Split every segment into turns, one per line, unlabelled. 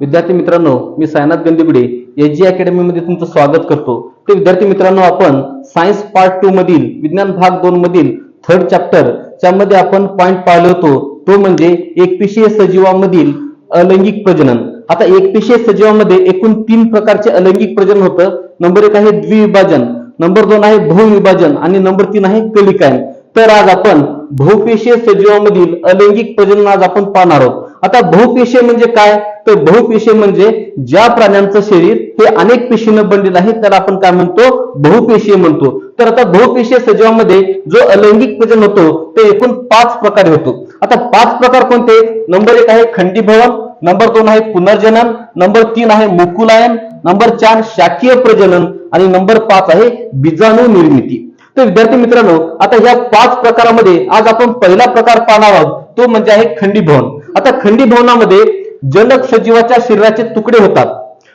विद्यार्थी मित्रांनो मी Sainath गंदिगुडे H G अकॅडमीमध्ये तुमचं स्वागत करतो. तर विद्यार्थी मित्रांनो आपण सायन्स पार्ट टू मधील विज्ञान भाग दोन मधील थर्ड चॅप्टर च्यामध्ये आपण पॉइंट पाहिलो होतो. तो म्हणजे एकपेशीय सजीवामधील अलैंगिक प्रजनन. आता एकपेशीय सजीवामध्ये एकूण तीन प्रकारचे अलैंगिक प्रजनन होतं. नंबर एक आहे द्विविभाजन. नंबर दोन आहे बहुविभाजन. आणि नंबर तीन आहे कलिकायन. तर आज आपण बहुपेशीय सजीवामधील अलैंगिक प्रजनन आज आपण पाहणार आहोत. आता बहुपेशीय म्हणजे काय? तर बहुपेशीय म्हणजे ज्या प्राण्यांचं शरीर हे अनेक पेशीनं बनलेलं आहे त्याला आपण काय म्हणतो? बहुपेशीय म्हणतो. तर आता बहुपेशीय सजीवामध्ये जो अलैंगिक प्रजनन होतो ते एकूण पाच प्रकारे होतो. आता पाच प्रकार कोणते? नंबर एक आहे खंडीभवन नंबर दोन आहे पुनर्जनन नंबर तीन आहे मुकुलायन नंबर चार शाकीय प्रजनन आणि नंबर पाच आहे बीजाणू निर्मिती. तर विद्यार्थी मित्रांनो आता या पाच प्रकारामध्ये आज आपण पहिला प्रकार पाहणार आहोत तो म्हणजे आहे खंडीभवन. आता खंडी भवनामध्ये जनक सजीवाच्या शरीराचे तुकडे होतात.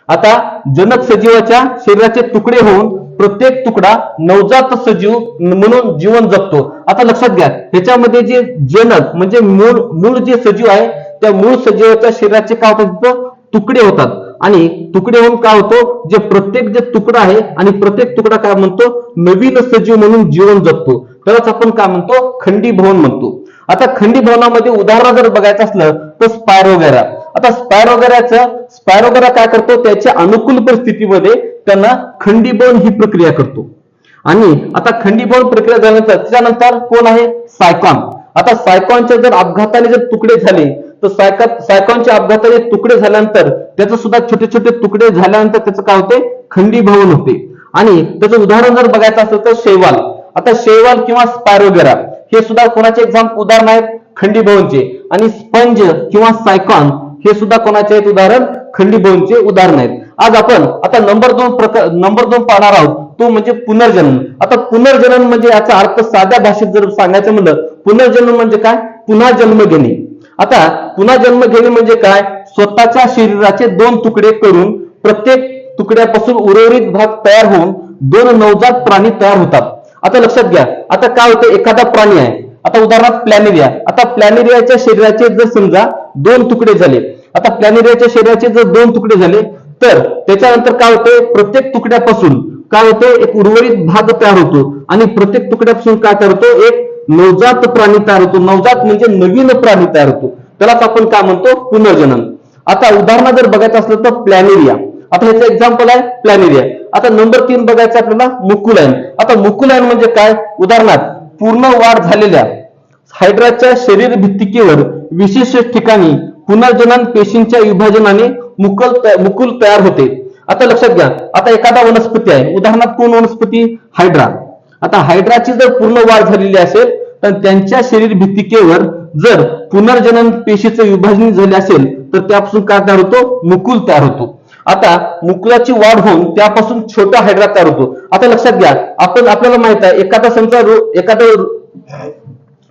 आता जनक सजीवाच्या शरीराचे तुकडे होऊन प्रत्येक तुकडा नवजात सजीव म्हणून जीवन जगतो. आता लक्षात घ्या ह्याच्यामध्ये जे जनक म्हणजे मूळ मूळ जे सजीव आहे त्या मूळ सजीवाच्या शरीराचे काय होतात तुकडे होतात. आणि तुकडे होऊन काय होतो? जे प्रत्येक जे तुकडा आहे आणि प्रत्येक तुकडा काय म्हणतो? नवीन सजीव म्हणून जीवन जगतो. त्यालाच आपण काय म्हणतो? खंडी भवन म्हणतो. आता खंडी भवनामध्ये उदाहरण जर बघायचं असलं तर स्पायरोगेरा. आता स्पायरोगेराचं स्पायरोगेरा काय करतो? त्याच्या अनुकूल परिस्थितीमध्ये त्यांना खंडीभवन ही प्रक्रिया करतो. आणि आता खंडीभवन प्रक्रिया झाल्यानंतर त्याच्यानंतर कोण आहे? सायकॉन. आता सायकॉनचे जर अपघाताने जर तुकडे झाले तर सायका सायकॉनच्या अपघाताने तुकडे झाल्यानंतर त्याचं सुद्धा छोटे छोटे तुकडे झाल्यानंतर त्याचं काय होते? खंडीभवन होते. आणि त्याचं उदाहरण जर बघायचं असेल तर शैवाल. आता शैवाल किंवा स्पायरोगेरा. हे सुद्धा कोणाचे एक्झाम उदाहरण आहेत? खंडीभवनचे आणि स्पंज किंवा सायकॉन हे सुद्धा कोणाचे आहेत उदाहरण? खंडीभवनचे उदाहरण आहेत. आज आपण आता नंबर दोन प्रकार नंबर दोन पाहणार आहोत. तो म्हणजे पुनर्जन्म. आता पुनर्जन्म म्हणजे याचा अर्थ साध्या भाषेत जर सांगायचं म्हणलं पुनर्जन्म म्हणजे काय? पुन्हा जन्म घेणे. आता पुन्हा जन्म घेणे म्हणजे काय? स्वतःच्या शरीराचे दोन तुकडे करून प्रत्येक तुकड्यापासून उर्वरित भाग तयार होऊन दोन नवजात प्राणी तयार होतात. आता लक्षात घ्या. आता काय होतं एखादा प्राणी आहे. आता उदाहरणार्थ प्लॅनेरिया. आता प्लॅनेरियाच्या शरीराचे जर समजा दोन तुकडे झाले आता प्लॅनेरियाच्या शरीराचे जर दोन तुकडे झाले तर त्याच्यानंतर काय होते प्रत्येक तुकड्यापासून काय होते एक उर्वरित भाग तयार होतो. आणि प्रत्येक तुकड्यापासून काय तयार होतो? एक नवजात प्राणी तयार होतो. नवजात म्हणजे नवीन प्राणी तयार होतो. त्यालाच आपण काय म्हणतो? पुनर्जनन. आता उदाहरण जर बघायचं असलं तर प्लॅनेरिया. आता ह्याचं एक्झाम्पल आहे प्लॅनेरिया. आता नंबर तीन बघायचं आपल्याला मुकुलायन आता मुकुलायन म्हणजे काय? उदाहरणार्थ पूर्ण वाढ झालेल्या हायड्राच्या शरीर भित्तिकेवर विशेष ठिकाणी पुनर्जनन पेशींच्या विभाजनाने मुकुल मुकुल तयार होते. आता लक्षात घ्या आता एखादा वनस्पती आहे. उदाहरणार्थ कोण वनस्पती? हायड्रा आता हायड्राची जर पूर्ण वाढ झालेली असेल तर त्यांच्या शरीर भित्तिकेवर जर पुनर्जनन पेशीचं विभाजन झाले असेल तर त्यापासून काय तयार होतो? मुकुल तयार होतो. आता मुकुलाची वाढ होऊन त्यापासून छोटा हायड्रा तयार होतो. आता लक्षात घ्या आपण आपल्याला माहीत आहे एखादा समजा रो- एखादा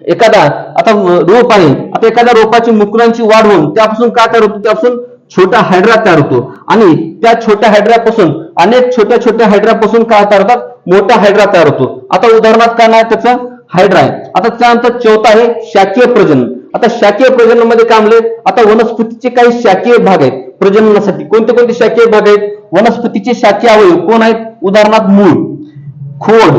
एखादा आता रोप आहे. आता एखाद्या रोपाची मुकुलांची वाढ होऊन त्यापासून काय तयार होतो? त्यापासून छोटा हायड्रा तयार होतो. आणि त्या छोट्या हायड्रापासून अनेक छोट्या छोट्या हायड्रापासून काय तयार होतात? मोठा हायड्रा तयार होतो. आता उदाहरणार्थ काय नाही त्याचा? हायड्रा आहे. आता त्यानंतर चौथा आहे शाकीय प्रजनन. आता शाकीय प्रजननमध्ये काय म्हणले? आता वनस्पतीचे काही शाकीय भाग आहेत. प्रजननासाठी कोणते कोणते शाकीय भाग आहेत? वनस्पतीचे शाकीय अवयव कोण आहेत? उदाहरणार्थ मूळ खोड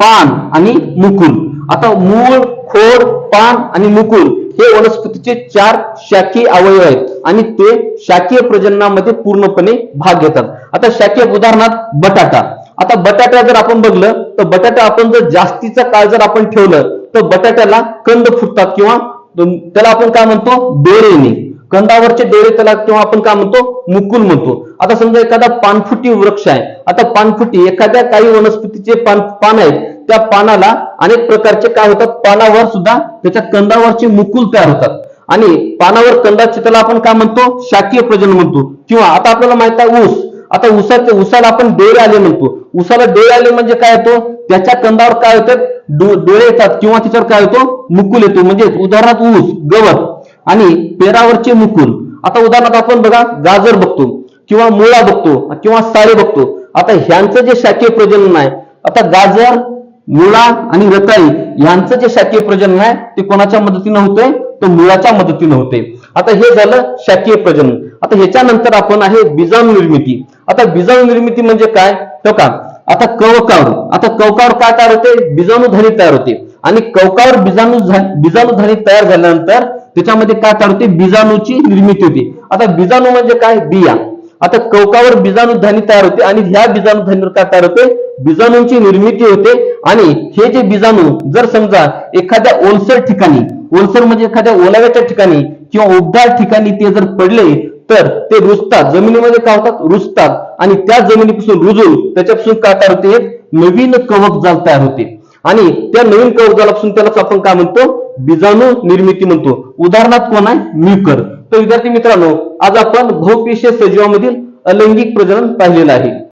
पान आणि मुकुल. आता मूळ खोड पान आणि मुकुल हे वनस्पतीचे चार शाखीय अवयव आहेत आणि ते शाकीय प्रजननामध्ये पूर्णपणे भाग घेतात. आता शाकीय उदाहरणार्थ बटाटा. आता बटाटा जर आपण बघलं तर बटाटा आपण जर जास्तीचा काळ जर आपण ठेवलं तर बटाट्याला कंद फुटतात किंवा त्याला आपण काय म्हणतो? डोळे येणे कंदावरचे डोळे त्याला किंवा आपण काय म्हणतो मुकुल म्हणतो. आता समजा एखादा पानफुटी वृक्ष आहे आता पानफुटी एखाद्या काही वनस्पतीचे पान पान आहेत त्या पानाला अनेक प्रकारचे काय होतात पानावर सुद्धा त्याच्या कंदावरचे मुकुल तयार होतात. आणि पानावर कंदाचे त्याला आपण काय म्हणतो शाकीय प्रजनन म्हणतो. किंवा आता आपल्याला माहीत आहे ऊस. आता उसाचे उसाला आपण डोळे आले म्हणतो. उसाला डोळे आले म्हणजे काय येतो? त्याच्या कंदावर काय होतात? डोळे येतात किंवा त्याच्यावर काय होतो? मुकुल येतो. म्हणजे उदाहरणार्थ ऊस गवत. आणि पेरावरचे मुकुल आता उदाहरणार्थ आपण बघा गाजर बघतो किंवा मुळा बघतो किंवा साळे बघतो. आता ह्यांचं जे शाकीय प्रजनन आहे आता गाजर मुळा आणि रताळी यांचं जे शाकीय प्रजनन आहे ते कोणाच्या मदतीनं होतंय? तर मुळाच्या मदतीनं होते आता हे झालं शाकीय प्रजनन. आता ह्याच्यानंतर आपण आहे बीजाणू निर्मिती. आता बीजाणू निर्मिती म्हणजे काय? तर का? आता कवकावर आता कवकावर काय तयार होते? बीजाणूधानी तयार होते. आणि कवकावर बीजाणू बीजाणूधानी तयार झाल्यानंतर त्याच्यामध्ये काय तयार होते? बीजाणूची निर्मिती होते. आता बीजाणू म्हणजे काय? बिया. आता कवकावर बीजाणूधानी तयार होते आणि ह्या बीजाणूधानीवर काय तयार होते? बीजाणूंची निर्मिती होते. आणि हे जे बीजाणू जर समजा एखाद्या ओलसर ठिकाणी ओलसर म्हणजे एखाद्या ओलाव्याच्या ठिकाणी किंवा उबदार ठिकाणी ते जर पडले तर ते रुजतात. जमिनीमध्ये काय होतात? रुजतात. आणि त्या जमिनीपासून रुजून त्याच्यापासून काय तयार होते? नवीन कवक जाल तयार होते. आणि त्या नवीन कवक जालापासून त्यालाच आपण काय म्हणतो? बीजाणू निर्मिती म्हणतो. उदाहरणार्थ कोण आहे? म्युकर. तर विद्यार्थी मित्रांनो आज आपण बहुपेशीय सजीवामधील अलैंगिक प्रजनन पाहिलेलं आहे.